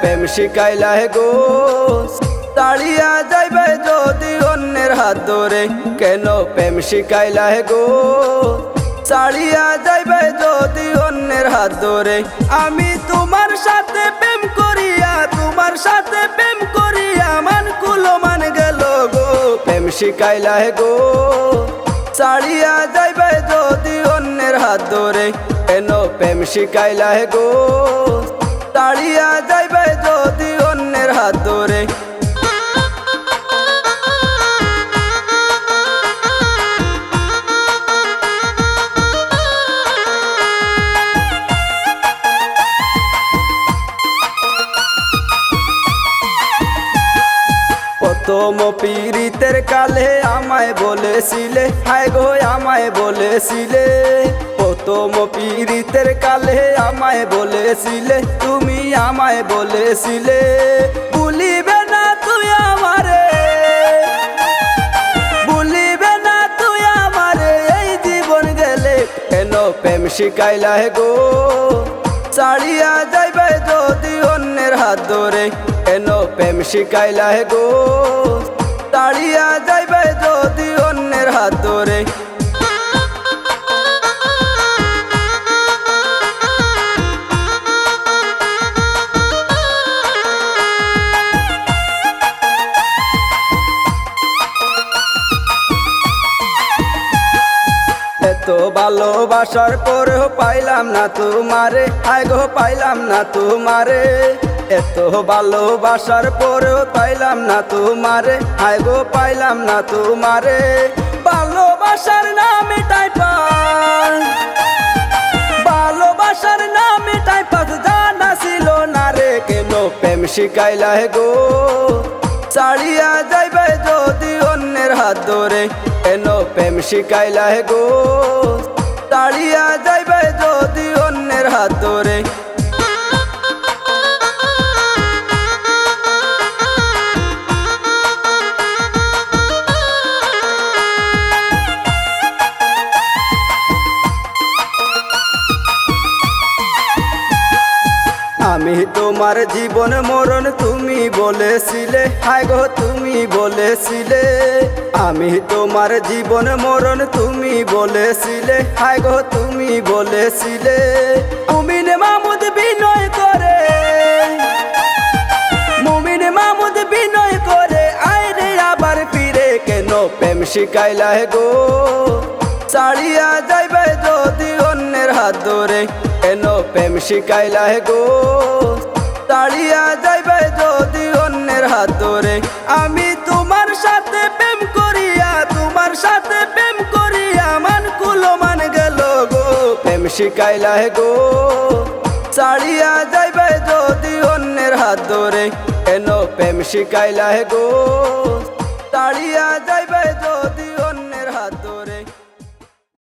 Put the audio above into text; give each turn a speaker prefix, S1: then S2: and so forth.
S1: প্রেম হে গো। তাড়িয়া যাইবে যদি অন্যের হাত ধরে কেন প্রেম হে গো। ছাড়িয়া যাইবে যদি অন্যের হাত ধরে আমি তোমার সাথে প্রেম করিয়া, তোমার সাথে প্রেম করিয়া মান কুলো মান গেল গো। প্রেম হে গো। ছাড়িয়া যাইবে যদি অন্যের হাত ধরে কেন প্রেম হে গো। তাড়িয়া যাইবে যদি অন্যের হাত ধরে। প্রথম পীড়িতের কালে আমায় বলেছিলে, হায় গো, আমায় বলেছিলে। প্রথম পীড়িতের কালে আমায় বলেছিলে, তুমি আমায় বলেছিলে, ভুলিবে না তুই আমারে। ভুলিবে না তুই আমারে, এই জীবন গেলে কেন প্রেম শিখাইলা গো? ছাড়িয়া যাইবে যদি অন্যের হাত ধরে, কেন প্রেম শিখাইলা গো? তাড়িয়া যাইবে যদি ভালোবাসার পরেও পাইলাম না তোমারে। হায় গো, পাইলাম না তোমারে। এত ভালোবাসার পরেও পাইলাম না তোমারে। হায় গো, পাইলাম না তোমারে। ভালোবাসার নামে টাইপার ভালোবাসার নামে টাইপাস জানা ছিল না রে কেন। প্রেম শিখাইলা গো। ছাড়িয়া যাইবে যদি হাত ধরে। কেন প্রেম শিকাইলা গো। আমি তোমার জীবন মরণ তুমি বলেছিলে। হায় গো, তুমি বলেছিলে। আমি তোমার জীবন মরণ তুমি বলেছিলে। হায় গো, তুমি বলেছিলে। মুমিন মামুদ বিনয় করে। মুমিন মামুদ বিনয় করে। আইরে আবার ফিরে কেন প্রেম শিখাইলা গো? ছাড়িয়া যাইবে যদি অন্যের হাত ধরে। কেন শিখাইলা হে গো। তাড়িয়া যাইবে যদি অন্যের হাত ধরে আমি তোমার সাথে প্রেম করিয়া, তোমার সাথে প্রেম করিয়া মান কুলো মান গেল গো। প্রেম শিখাইলা হে গো। ছাড়িয়া যাইবে যদি অন্যের হাত ধরে কেন প্রেম শিখাইলা হে গো? তাড়িয়া যাইবে যদি